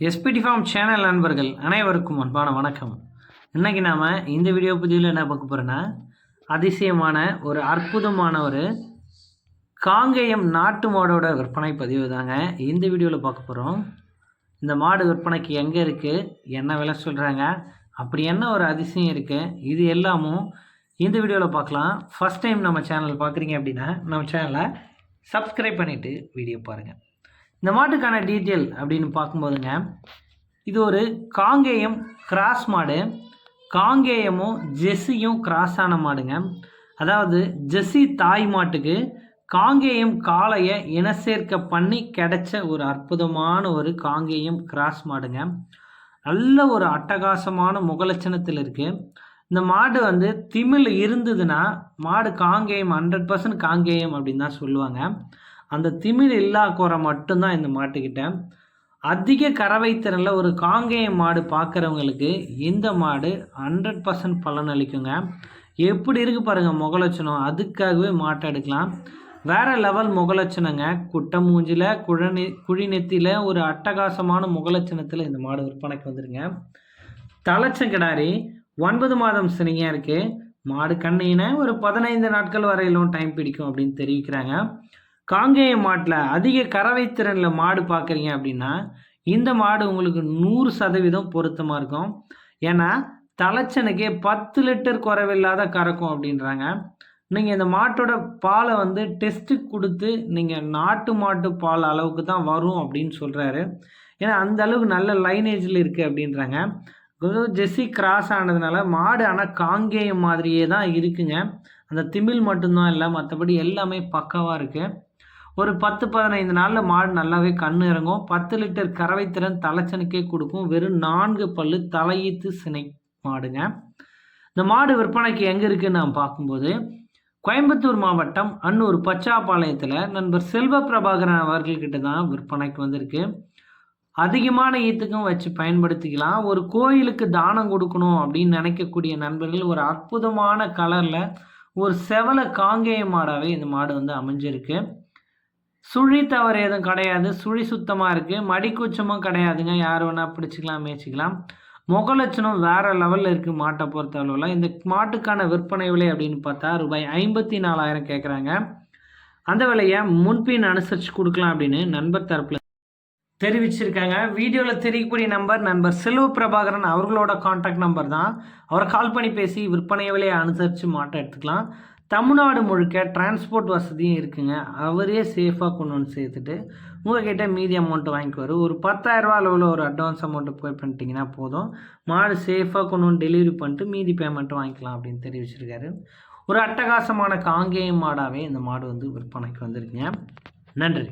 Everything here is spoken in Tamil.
எஸ்பிடி ஃபார்ம் சேனல் நண்பர்கள் அனைவருக்கும் அன்பான வணக்கம். இன்றைக்கி நாம் இந்த வீடியோ பதிவில் என்ன பார்க்க போகிறோன்னா அதிசயமான ஒரு அற்புதமான ஒரு காங்கேயம் நாட்டு மாடோட விற்பனை பதிவு தாங்க இந்த வீடியோவில் பார்க்க போகிறோம் இந்த மாடு விற்பனைக்கு எங்கே இருக்குது என்ன விலை சொல்கிறாங்க அப்படி என்ன ஒரு அதிசயம் இருக்குது இது எல்லாமும் இந்த வீடியோவில் பார்க்கலாம். ஃபஸ்ட் டைம் நம்ம சேனல் பார்க்குறீங்க அப்படின்னா நம்ம சேனலை சப்ஸ்கிரைப் பண்ணிவிட்டு வீடியோ பாருங்கள் இந்த மாட்டுக்கான டீட்டெயில் அப்படின்னு பார்க்கும்போதுங்க இது ஒரு காங்கேயம் கிராஸ் மாடு. காங்கேயமும் ஜெஸ்ஸியும் கிராஸ் ஆன மாடுங்க. அதாவது ஜெஸ்ஸி தாய் மாட்டுக்கு காங்கேயம் காளையை இன சேர்க்க பண்ணி கிடைச்ச ஒரு அற்புதமான ஒரு காங்கேயம் கிராஸ் மாடுங்க. நல்ல ஒரு அட்டகாசமான முகலட்சணத்தில் இருக்குது இந்த மாடு வந்து திமிழ் இருந்ததுன்னா மாடு காங்கேயம் ஹண்ட்ரட் பர்சன்ட் காங்கேயம் அப்படின்னு தான் சொல்லுவாங்க. அந்த திமிர் இல்லா குறை மட்டும்தான் இந்த மாட்டுக்கிட்ட அதிக கறவை திறனில் ஒரு காங்கேயம் மாடு பார்க்குறவங்களுக்கு இந்த மாடு ஹண்ட்ரட் பர்சன்ட் பலன் அளிக்குங்க. எப்படி இருக்குது பாருங்கள் முகலட்சணம் அதுக்காகவே மாட்டை எடுக்கலாம். வேறு லெவல் முகலட்சணங்க குட்டை மூஞ்சில் குழநி குழிநெத்தியில் ஒரு அட்டகாசமான முகலட்சணத்தில் இந்த மாடு விற்பனைக்கு வந்துருங்க. தலைச்சங்கிடாரி ஒன்பது மாதம் சினிங்க இருக்குது மாடு கண்ணின ஒரு பதினைந்து நாட்கள் வரையிலும் டைம் பிடிக்கும் அப்படின்னு தெரிவிக்கிறாங்க. காங்கேய மாட்டில் அதிக கறவை திறனில் மாடு பார்க்குறீங்க அப்படின்னா இந்த மாடு உங்களுக்கு நூறு சதவீதம் பொருத்தமாக இருக்கும். ஏன்னா தலைச்சனுக்கே பத்து லிட்டர் குறைவில்லாத கறக்கும் அப்படின்றாங்க. நீங்கள் இந்த மாட்டோட பாலை வந்து டெஸ்ட்டு கொடுத்து நீங்கள் நாட்டு மாட்டு பால் அளவுக்கு தான் வரும் அப்படின்னு சொல்கிறாரு ஏன்னா அந்த அளவுக்கு நல்ல லைனேஜில் இருக்குது அப்படின்றாங்க. ஜெஸ்ஸி கிராஸ் ஆனதுனால மாடு ஆனால் காங்கேயம் மாதிரியே தான் இருக்குங்க. அந்த திமிழ் மட்டும்தான் இல்லை மற்றபடி எல்லாமே பக்காவாக இருக்குது ஒரு பத்து பதினைந்து நாளில் மாடு நல்லாவே கண் இறங்கும். பத்து லிட்டர் கறவை திறன் தலைச்சனுக்கே கொடுக்கும். வெறும் நான்கு பல்லு தலையீத்து சினை மாடுங்க. இந்த மாடு விற்பனைக்கு எங்கே இருக்குன்னு நான் பார்க்கும்போது கோயம்புத்தூர் மாவட்டம் அன்னூர் பச்சாப்பாளையத்தில் நண்பர் செல்வ பிரபாகரன் அவர்கள்கிட்ட தான் விற்பனைக்கு வந்திருக்கு. அதிகமான ஈத்துக்கும் வச்சு பயன்படுத்திக்கலாம். ஒரு கோயிலுக்கு தானம் கொடுக்கணும் அப்படின்னு நினைக்கக்கூடிய நண்பர்கள் ஒரு அற்புதமான கலரில் ஒரு செவல காங்கேய மாடாகவே இந்த மாடு வந்து அமைஞ்சிருக்கு. சுழி தவறு எதுவும் கிடையாது. சுழி சுத்தமாக இருக்குது மடிக்கூச்சமும் கிடையாதுங்க. யார் வேணால் பிடிச்சிக்கலாம் மேய்ச்சிக்கலாம். முகலட்சணம் வேறு லெவலில் இருக்குது மாட்டை பொறுத்த அளவில் இந்த மாட்டுக்கான விற்பனை விலை அப்படின்னு பார்த்தா ரூபாய் ஐம்பத்தி நாலாயிரம் கேட்குறாங்க அந்த விலையை முன்பின் அனுசரித்து கொடுக்கலாம் அப்படின்னு நண்பர் தரப்பில் தெரிவிச்சிருக்காங்க. வீடியோவில் தெரியக்கூடிய நம்பர் நண்பர் செல்வ பிரபாகரன் அவர்களோட காண்டாக்ட் நம்பர் தான். அவரை கால் பண்ணி பேசி விற்பனை விலையை அனுசரித்து மாட்டை எடுத்துக்கலாம். தமிழ்நாடு முழுக்க டிரான்ஸ்போர்ட் வசதியும் இருக்குங்க. அவரே சேஃபாக கொண்டு வந்து சேர்த்துட்டு உங்கள்கிட்ட மீதி அமௌண்ட்டு வாங்கிக்குவார். ஒரு பத்தாயிரரூவா அளவில் ஒரு அட்வான்ஸ் அமௌண்ட்டு பே பண்ணிட்டீங்கன்னா போதும். மாடு சேஃபாக கொண்டு வந்து டெலிவரி பண்ணிட்டு மீதி பேமெண்ட்டும் வாங்கிக்கலாம் அப்படின்னு தெரிவிச்சிருக்காரு. ஒரு அட்டகாசமான காங்கேயம் மாடாகவே இந்த மாடு வந்து விற்பனைக்கு வந்திருக்குங்க. நன்றி.